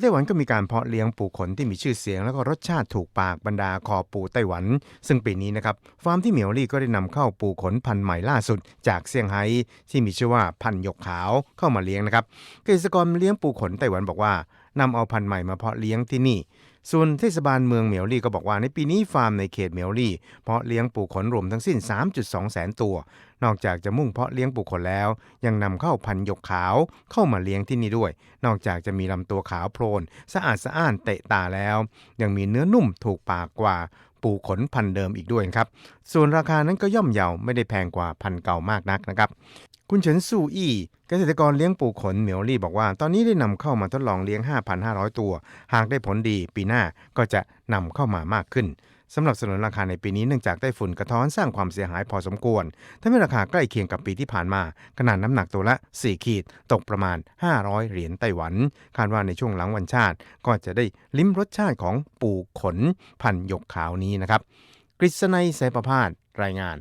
ไต้หวันก็มีการเพาะเลี้ยงปูขนที่มีชื่อเสียง แล้วก็รสชาติถูกปากบรรดาคอปูไต้หวัน ซึ่งปีนี้นะครับฟาร์มที่เหมียวลี่ก็ได้นำเข้าปูขนพันธุ์ใหม่ล่าสุด จากเซี่ยงไฮ้ที่มีชื่อว่าพันหยกขาวเข้ามาเลี้ยงนะครับเกษตรกรเลี้ยงปูขนไต้หวันบอกว่านำเอาพันธุ์ใหม่มาเพาะเลี้ยงที่นี่ ส่วนเทศบาลเมืองเหมียวลี่ก็บอกว่าในปีนี้ฟาร์มในเขตเหมียวลี่ เพาะเลี้ยงปูขนรวมทั้งสิ้น 3.2 แสนตัว นอกจากจะมุ่งเพาะเลี้ยงปูขนแล้ว ยังนำเข้าพันหยกขาวเข้ามาเลี้ยงที่นี่ด้วย นอกจากจะมีลำตัวขาวโพลน สะอาดสะอ้านเตะตาแล้ว ยังมีเนื้อนุ่มถูกปากกว่า ปูขนพันเดิมอีกด้วยครับ ส่วนราคานั้นก็ย่อมเยาไม่ได้แพงกว่าพันเก่ามากนักนะครับ คุณเฉินซูอี้เกษตรกรเลี้ยงปูขนเหมียวลี่บอกว่า ตอนนี้ได้นำเข้ามาทดลองเลี้ยง 5,500 ตัว หากได้ผลดีปีหน้าก็จะนำเข้ามามากขึ้น สำหรับสนุนราคาในปีนี้เนื่องจากไต้ฝุ่นกระท้อนสร้างความเสียหายพอสมควรทำให้ราคาใกล้เคียงกับปีที่ผ่านมา ขนาดน้ำหนักตัวละ 4 ขีด ตกประมาณ 500 เหรียญไต้หวัน คาดว่าในช่วงหลังวันชาติ ก็จะได้ลิ้มรสชาติของปูขนพันหยกขาวนี้นะครับกฤษณัยสายประพาสรายงาน